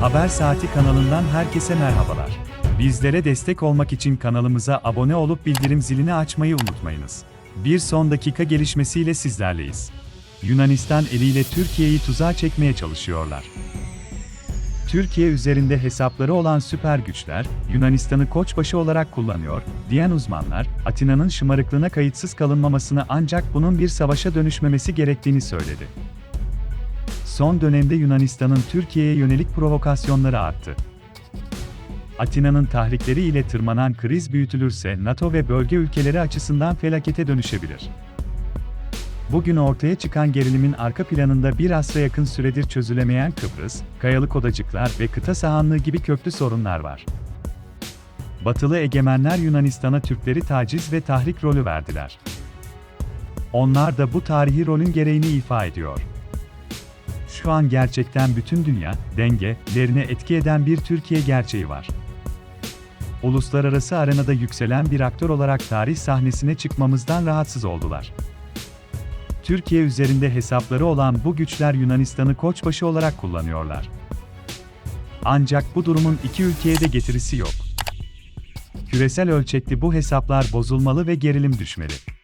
Haber Saati kanalından herkese merhabalar. Bizlere destek olmak için kanalımıza abone olup bildirim zilini açmayı unutmayınız. Bir son dakika gelişmesiyle sizlerleyiz. Yunanistan eliyle Türkiye'yi tuzağa çekmeye çalışıyorlar. Türkiye üzerinde hesapları olan süper güçler, Yunanistan'ı koçbaşı olarak kullanıyor, diyen uzmanlar, Atina'nın şımarıklığına kayıtsız kalınmamasını ancak bunun bir savaşa dönüşmemesi gerektiğini söyledi. Son dönemde Yunanistan'ın Türkiye'ye yönelik provokasyonları arttı. Atina'nın tahrikleri ile tırmanan kriz büyütülürse NATO ve bölge ülkeleri açısından felakete dönüşebilir. Bugün ortaya çıkan gerilimin arka planında bir asra yakın süredir çözülemeyen Kıbrıs, kayalık odacıklar ve kıta sahanlığı gibi köklü sorunlar var. Batılı egemenler Yunanistan'a Türkleri taciz ve tahrik rolü verdiler. Onlar da bu tarihi rolün gereğini ifa ediyor. Şu an gerçekten bütün dünya, dengelerine etki eden bir Türkiye gerçeği var. Uluslararası arenada yükselen bir aktör olarak tarih sahnesine çıkmamızdan rahatsız oldular. Türkiye üzerinde hesapları olan bu güçler Yunanistan'ı koçbaşı olarak kullanıyorlar. Ancak bu durumun iki ülkeye de getirisi yok. Küresel ölçekli bu hesaplar bozulmalı ve gerilim düşmeli.